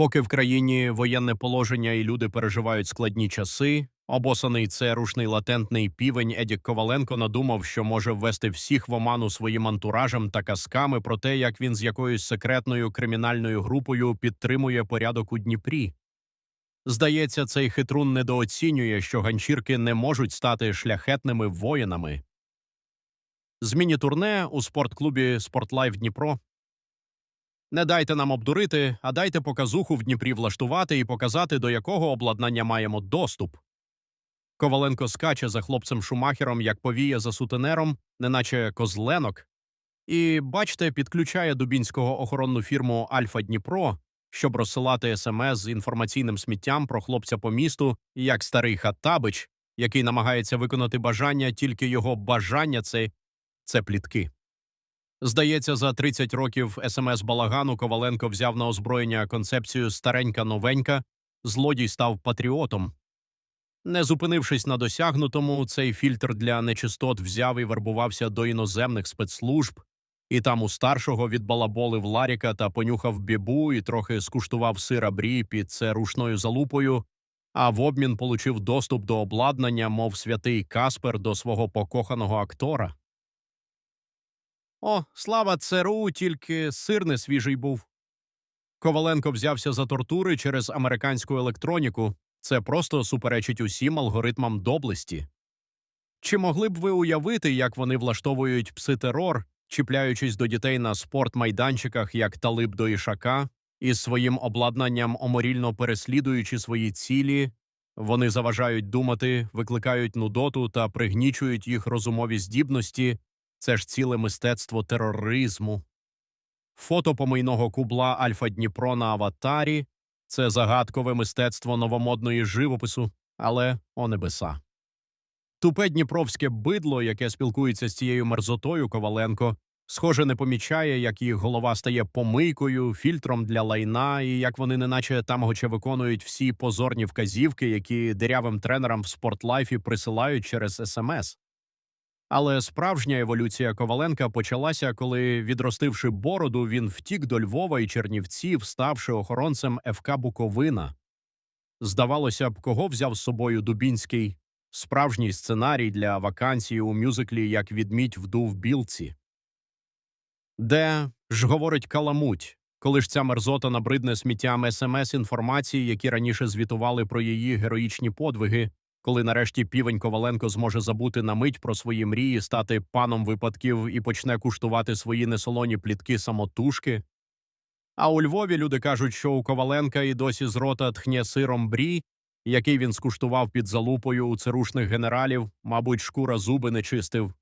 Поки в країні воєнне положення і люди переживають складні часи, обосаний це рушний латентний півень Едік Коваленко надумав, що може ввести всіх в оману своїм антуражем та казками про те, як він з якоюсь секретною кримінальною групою підтримує порядок у Дніпрі. Здається, цей хитрун недооцінює, що ганчірки не можуть стати шляхетними воїнами. Зміні турне у спортклубі «Спортлайф Дніпро не дайте нам обдурити, а дайте показуху в Дніпрі влаштувати і показати, до якого обладнання маємо доступ. Коваленко скаче за хлопцем Шумахером, як повіє за сутенером, неначе козленок, і, бачте, підключає дубінського охоронну фірму Альфа Дніпро, щоб розсилати смс з інформаційним сміттям про хлопця по місту, як старий Хаттабич, який намагається виконати бажання, тільки його бажання це, це плітки. Здається, за 30 років СМС Балагану Коваленко взяв на озброєння концепцію старенька новенька, злодій став патріотом. Не зупинившись на досягнутому, цей фільтр для нечистот взяв і вербувався до іноземних спецслужб, і там у старшого відбалаболив Ларіка та понюхав бібу і трохи скуштував сира брі під це рушною залупою, а в обмін получив доступ до обладнання, мов святий Каспер до свого покоханого актора. О, слава ЦРУ, тільки сир не свіжий був. Коваленко взявся за тортури через американську електроніку. Це просто суперечить усім алгоритмам доблесті. Чи могли б ви уявити, як вони влаштовують пситерор, чіпляючись до дітей на спортмайданчиках, як талиб до ішака, із своїм обладнанням оморільно переслідуючи свої цілі, вони заважають думати, викликають нудоту та пригнічують їх розумові здібності, це ж ціле мистецтво тероризму. Фото помийного кубла Альфа Дніпро на аватарі це загадкове мистецтво новомодної живопису, але о небеса. Тупе дніпровське бидло, яке спілкується з цією мерзотою Коваленко, схоже, не помічає, як їх голова стає помийкою, фільтром для лайна, і як вони неначе тамгоче виконують всі позорні вказівки, які дирявим тренерам в спортлайфі присилають через СМС. Але справжня еволюція Коваленка почалася, коли, відростивши бороду, він втік до Львова і Чернівців, ставши охоронцем ФК Буковина. Здавалося б, кого взяв з собою Дубінський справжній сценарій для вакансії у мюзиклі як відмідь вдув білці. Де ж говорить каламуть, коли ж ця мерзота набридне сміттям смс інформації, які раніше звітували про її героїчні подвиги, коли нарешті півень Коваленко зможе забути на мить про свої мрії, стати паном випадків і почне куштувати свої несолоні плітки самотужки. А у Львові люди кажуть, що у Коваленка і досі з рота тхне сиром брі, який він скуштував під залупою у цирушних генералів, мабуть, шкура зуби не чистив,